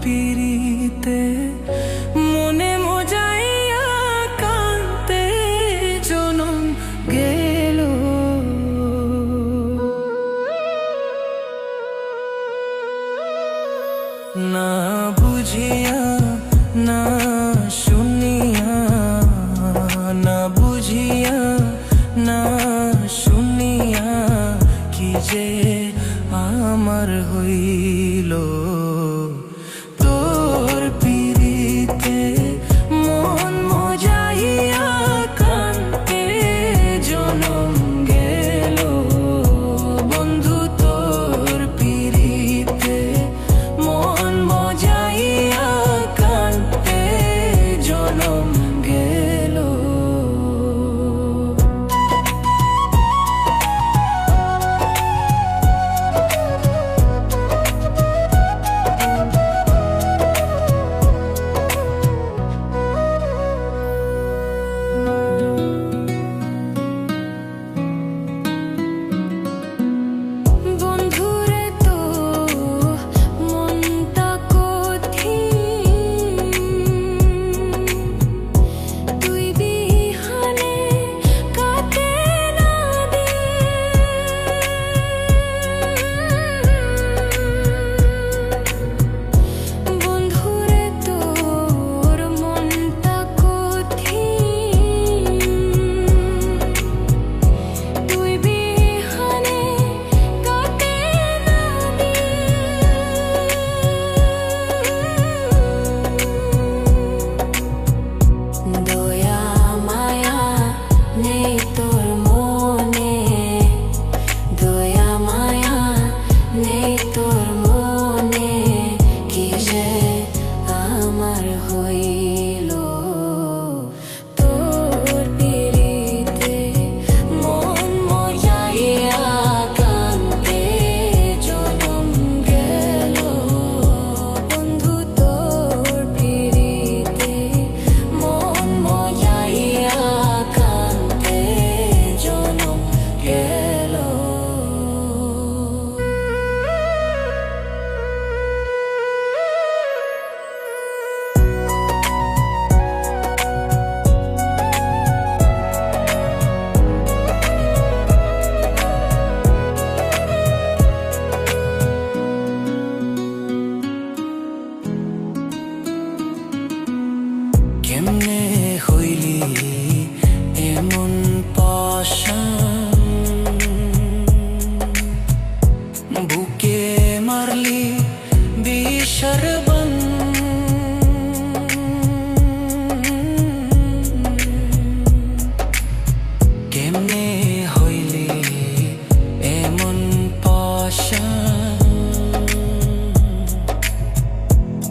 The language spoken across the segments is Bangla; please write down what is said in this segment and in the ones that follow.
পিড়িতে মনে মজাইয়া না বুঝিয়া না আমার হইল।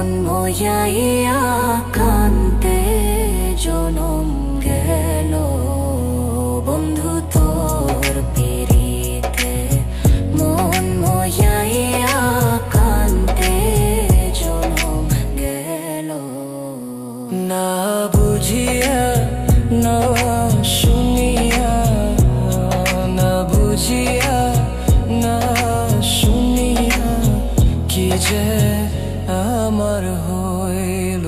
মন মন্ময়াইয়া কান্তে জনম গেল। বন্ধু, তোর মন মন্ময়াইয়া কান্তে জনম গেল। না বুঝিয়া, না শুনিয়া, না বুঝিয়া, না শুনিয়া কি যে আমার হয়ে